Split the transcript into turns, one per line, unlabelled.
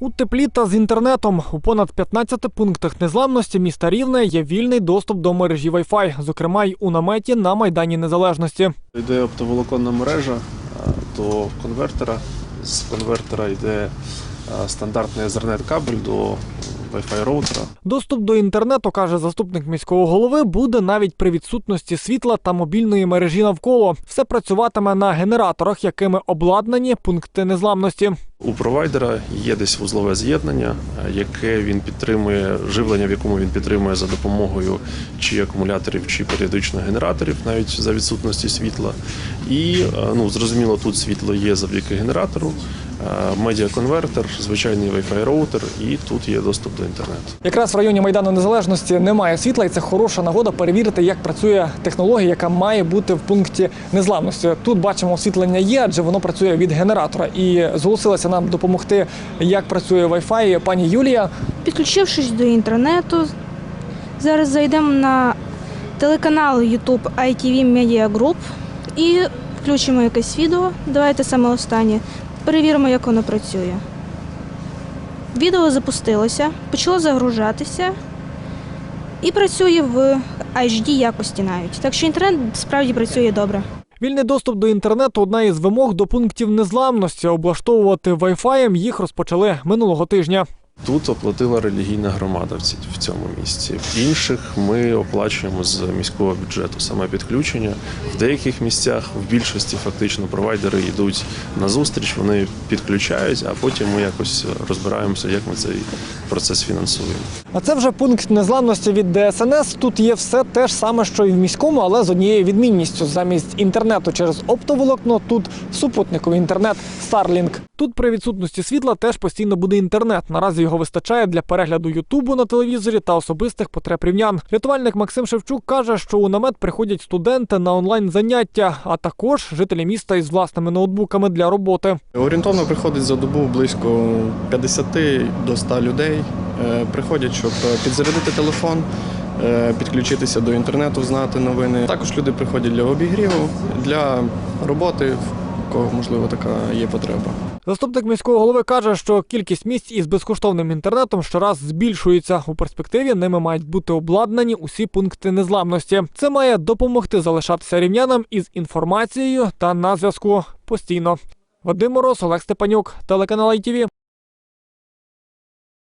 У теплі та з інтернетом у понад 15 пунктах незламності міста Рівне є вільний доступ до мережі Wi-Fi, зокрема й у наметі на Майдані Незалежності.
Йде оптоволоконна мережа до конвертера. З конвертера йде стандартний Ethernet кабель до Wi-Fi роутера.
Доступ до інтернету, каже заступник міського голови, буде навіть при відсутності світла та мобільної мережі навколо. Все працюватиме на генераторах, якими обладнані пункти незламності.
У провайдера є десь вузлове з'єднання, яке він підтримує, живлення, в якому він підтримує за допомогою чи акумуляторів, чи періодично генераторів, навіть за відсутності світла. І ну, зрозуміло, тут світло є завдяки генератору, а, медіаконвертер, звичайний Wi-Fi роутер, і тут є доступ до інтернету.
Якраз в районі Майдану Незалежності немає світла, і це хороша нагода перевірити, як працює технологія, яка має бути в пункті незламності. Тут бачимо, освітлення є, адже воно працює від генератора. І зголосилася нам допомогти, як працює Wi-Fi пані Юлія.
Підключившись до інтернету, зараз зайдемо на телеканал YouTube ITV Media Group і включимо якесь відео. Давайте саме останнє. Перевіримо, як воно працює. Відео запустилося, почало загружатися і працює в HD якості навіть. Так що інтернет справді працює добре.
Вільний доступ до інтернету одна із вимог до пунктів незламності. Облаштовувати Wi-Fi їх розпочали минулого тижня.
Тут оплатила релігійна громада в цьому місці. Інших ми оплачуємо з міського бюджету саме підключення. В деяких місцях, в більшості фактично провайдери йдуть на зустріч, вони підключають, а потім ми якось розбираємося, як ми цей процес фінансуємо.
А це вже пункт незламності від ДСНС. Тут є все те ж саме, що і в міському, але з однією відмінністю. Замість інтернету через оптоволокно тут супутниковий інтернет Starlink. Тут при відсутності світла теж постійно буде інтернет. Наразі його вистачає для перегляду Ютубу на телевізорі та особистих потреб рівнян. Рятувальник Максим Шевчук каже, що у намет приходять студенти на онлайн заняття, а також жителі міста із власними ноутбуками для роботи.
Орієнтовно приходить за добу близько 50 до 100 людей. Е, Приходять, щоб підзарядити телефон, е, підключитися до інтернету, знати новини. Також люди приходять для обігріву, для роботи, кого можливо така є потреба.
Заступник міського голови каже, що кількість місць із безкоштовним інтернетом щораз збільшується. У перспективі ними мають бути обладнані усі пункти незламності. Це має допомогти залишатися рівнянам із інформацією та на зв'язку постійно. Вадим Мороз, Олег Степанюк, телеканал ITV.